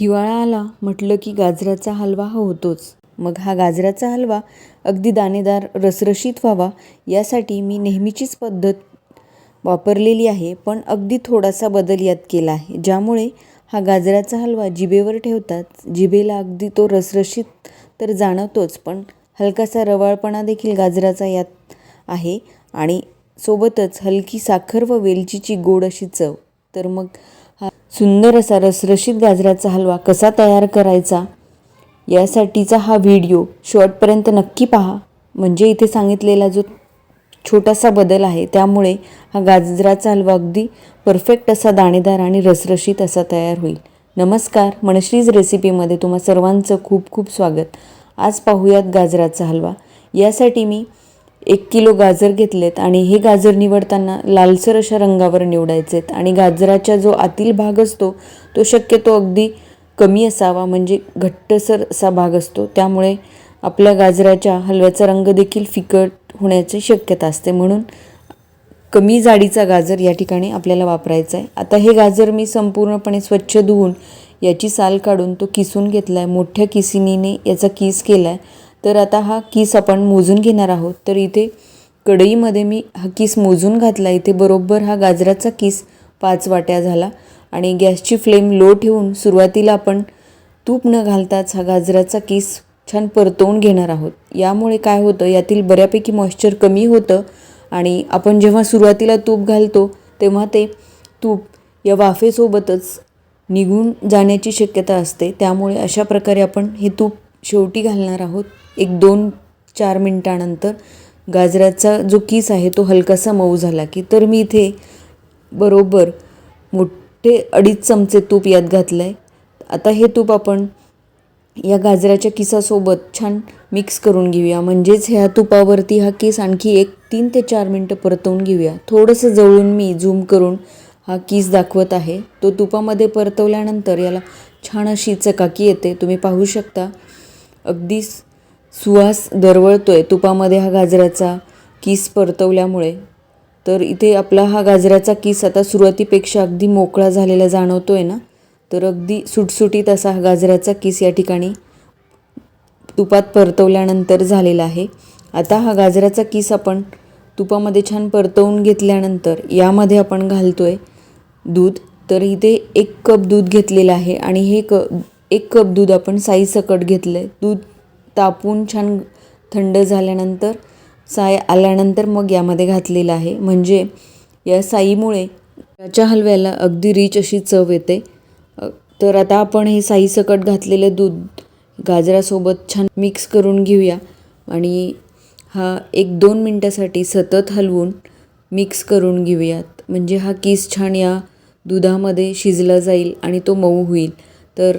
हिवाळा आला म्हटलं की गाजराचा हलवा हा होतोच. मग हा गाजराचा हलवा अगदी दाणेदार रसरशीत व्हावा यासाठी मी नेहमीचीच पद्धत वापरलेली आहे पण अगदी थोडासा बदल यात केला आहे ज्यामुळे हा गाजराचा हलवा जिभेवर ठेवतात. जिभेला अगदी तो रसरशीत तर जाणवतोच पण हलकासा रवाळपणा देखील गाजराचा यात आहे आणि सोबतच हलकी साखर व वेलचीची गोड अशी चव. तर मग सुंदर असा रसरशीत गाजराचा हलवा कसा तयार करायचा? यासाठीचा हा व्हिडिओ शॉर्टपर्यंत नक्की पहा. म्हणजे इथे सांगितलेला जो छोटासा बदल आहे त्यामुळे हा गाजराचा हलवा अगदी परफेक्ट असा दाणेदार आणि रसरशीत असा तयार होईल. नमस्कार मनश्रीज रेसिपीमध्ये तुम्हा सर्वांचं खूप खूप स्वागत. आज पाहूयात गाजराचा हलवा. यासाठी मी एक किलो गाजर घेतलेत आणि हे गाजर निवडताना लालसर अशा रंगावर निवडायचे आहेत आणि गाजराचा जो आतील भाग असतो तो शक्यतो अगदी कमी असावा म्हणजे घट्टसर असा भाग असतो. त्यामुळे आपल्या गाजराच्या हलव्याचा रंग देखील फिकट होण्याची शक्यता असते. म्हणून कमी जाडीचा गाजर या ठिकाणी आपल्याला वापरायचा आहे. आता हे गाजर मी संपूर्णपणे स्वच्छ धुवून याची साल काढून तो किसून घेतला आहे मोठ्या किसिनीने याचा किस केला आहे तर आता हा किस आपण मोजून घेणार आहोत. तर इथे कढईमध्ये मी हा किस मोजून घातला. इथे बरोबर हा गाजराचा किस पाच वाट्या झाला आणि गॅसची फ्लेम लो ठेवून सुरुवातीला आपण तूप न घालताच हा गाजराचा किस छान परतवून घेणार आहोत. यामुळे काय होतं यातील बऱ्यापैकी मॉइश्चर कमी होतं आणि आपण जेव्हा सुरुवातीला तूप घालतो तेव्हा ते तूप या वाफेसोबतच निघून जाण्याची शक्यता असते. त्यामुळे अशा प्रकारे आपण हे तूप शेवटी घालणार आहोत. एक दोन चार मिनटानंतर गाजराचा जो किस आहे तो हलकासा मऊ झाला की तर मी इथे बरोबर मोठे अडीच चमचे तूप यात घातलं आहे आता हे तूप आपण या गाजराच्या किसासोबत छान मिक्स करून घेऊया. म्हणजेच ह्या तुपावरती हा केस आणखी एक तीन ते चार मिनटं परतवून घेऊया. थोडंसं जवळून मी झूम करून हा किस दाखवत आहे. तो तुपामध्ये परतवल्यानंतर याला छान अशी चकाकी येते. तुम्ही पाहू शकता. अगदीच सुवास दरवळतोय तुपामध्ये हा गाजराचा किस परतवल्यामुळे. तर इथे आपला हा गाजराचा किस आता सुरुवातीपेक्षा अगदी मोकळा झालेला जाणवतो आहे ना? तर अगदी सुटसुटीत असा हा गाजराचा किस या ठिकाणी तुपात परतवल्यानंतर झालेला आहे. आता हा गाजराचा किस आपण तुपामध्ये छान परतवून घेतल्यानंतर यामध्ये आपण घालतो आहे दूध. तर इथे एक कप दूध घेतलेलं आहे आणि हे क एक कप दूध आपण साईसकट घेतलं आहे दूध तापून छान थंड झाल्यानंतर साय आल्यानंतर मग यामध्ये घातलेलं आहे. म्हणजे या साईमुळे याच्या हलव्याला अगदी रिच अशी चव येते. तर आता आपण हे साई सकट घातलेलं दूध गाजरासोबत छान मिक्स करून घेऊया. आणि हा एक दोन मिनटासाठी सतत हलवून मिक्स करून घेऊयात. म्हणजे हा किस छान या दुधामध्ये शिजला जाईल आणि तो मऊ होईल. तर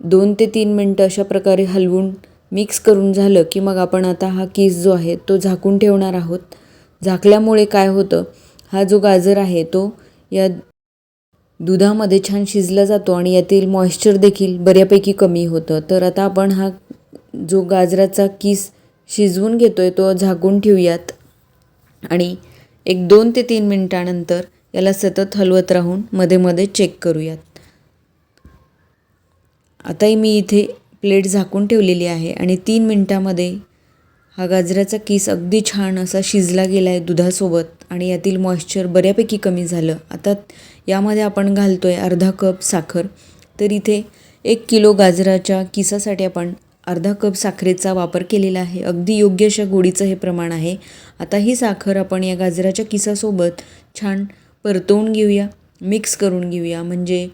दोन ते तीन मिनटं अशा प्रकारे हलवून मिक्स करून झालं की मग आपण आता हा किस जो आहे तो झाकून ठेवणार आहोत. झाकल्यामुळे काय होतं? हा जो गाजर आहे तो या दुधामध्ये छान शिजला जातो आणि यातील मॉइश्चर देखील बऱ्यापैकी कमी होतं. तर आता आपण हा जो गाजराचा किस शिजवून घेतो आहे तो झाकून ठेवूयात. आणि एक दोन ते तीन मिनटानंतर याला सतत हलवत राहून मध्ये मध्ये चेक करूयात. आताही मी इथे प्लेट झाकून ठेवलेली आहे आणि तीन मिनटामध्ये हा गाजराचा किस अगदी छान असा शिजला गेला आहे दुधासोबत आणि यातील मॉइश्चर बऱ्यापैकी कमी झालं. आता यामध्ये आपण घालतो आहे अर्धा कप साखर. तर इथे एक किलो गाजराच्या किसासाठी आपण अर्धा कप साखरेचा वापर केलेला आहे. अगदी योग्य अशा गोडीचं हे प्रमाण आहे. आता ही साखर आपण या गाजराच्या किसासोबत छान परतवून घेऊया मिक्स करून घेऊया. म्हणजे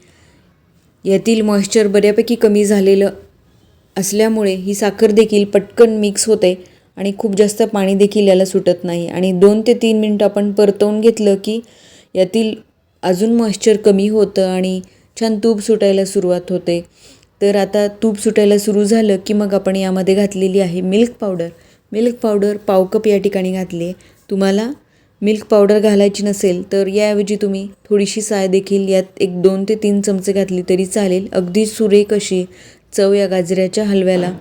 यातील मॉइश्चर बऱ्यापैकी कमी झालेलं असल्यामुळे ही साखर देखील पटकन मिक्स होते आणि खूप जास्त पाणी देखील याला सुटत नाही. आणि दोन ते तीन मिनटं आपण परतवून घेतलं की यातील अजून मॉइश्चर कमी होतं आणि छान तूप सुटायला सुरुवात होते. तर आता तूप सुटायला सुरू झालं की मग आपण यामध्ये घातलेली आहे मिल्क पावडर मिल्क पावडर पाव कप या ठिकाणी घातली आहे. तुम्हाला मिल्क पावडर घालायची नसेल तर याऐवजी तुम्ही थोडीशी साय देखील यात एक दोन ते तीन चमचे घातली तरी चालेल. अगदी सुरेख अशी चव या गाजऱ्याच्या हलव्याला.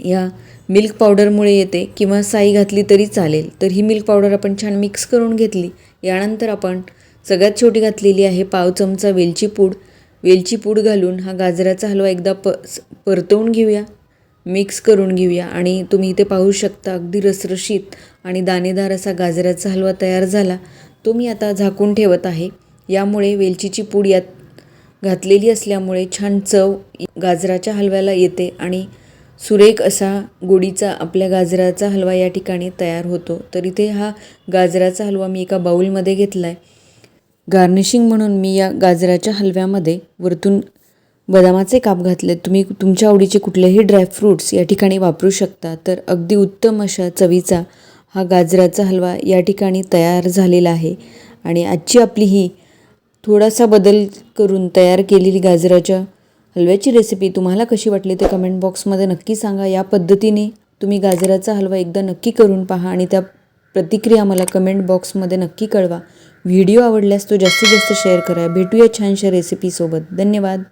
या मिल्क पावडरमुळे येते किंवा साई घातली तरी चालेल. तर ही मिल्क पावडर आपण छान मिक्स करून घेतली. यानंतर आपण सगळ्यात छोटी घातलेली आहे पाव चमचा वेलची पूड. वेलची पूड घालून हा गाजराचा हलवा एकदा प परतवून घेऊया. मिक्स करून घेऊया आणि तुम्ही इथे पाहू शकता अगदी रसरशीत आणि दाणेदार असा गाजराचा हलवा तयार झाला. तो मी आता झाकून ठेवत आहे. यामुळे वेलचीची पूड यात घातलेली असल्यामुळे छान चव गाजराच्या हलव्याला येते आणि सुरेख असा गोडीचा आपल्या गाजराचा हलवा या ठिकाणी तयार होतो. तर इथे हा गाजराचा हलवा मी एका बाऊलमध्ये घेतला आहे गार्निशिंग म्हणून मी या गाजराच्या हलव्यामध्ये वरतून बदामाचे काप घातले तुम्ही तुमच्या आवडीचे कुठलेही ड्रायफ्रूट्स या ठिकाणी वापरू शकता. तर अगदी उत्तम अशा चवीचा हा गाजराचा हलवा या ठिकाणी तयार झालेला आहे. आणि आजची आपली ही थोडासा बदल करून तयार केलेली गाजराच्या हलव्याची रेसिपी तुम्हाला कशी वाटली ते कमेंट बॉक्समध्ये नक्की सांगा. या पद्धतीने तुम्ही गाजराचा हलवा एकदा नक्की करून पहा आणि त्या प्रतिक्रिया मला कमेंट बॉक्समध्ये नक्की कळवा. व्हिडिओ आवडल्यास तो जास्तीत जास्त शेअर करा. भेटूया छानशा रेसिपीसोबत धन्यवाद.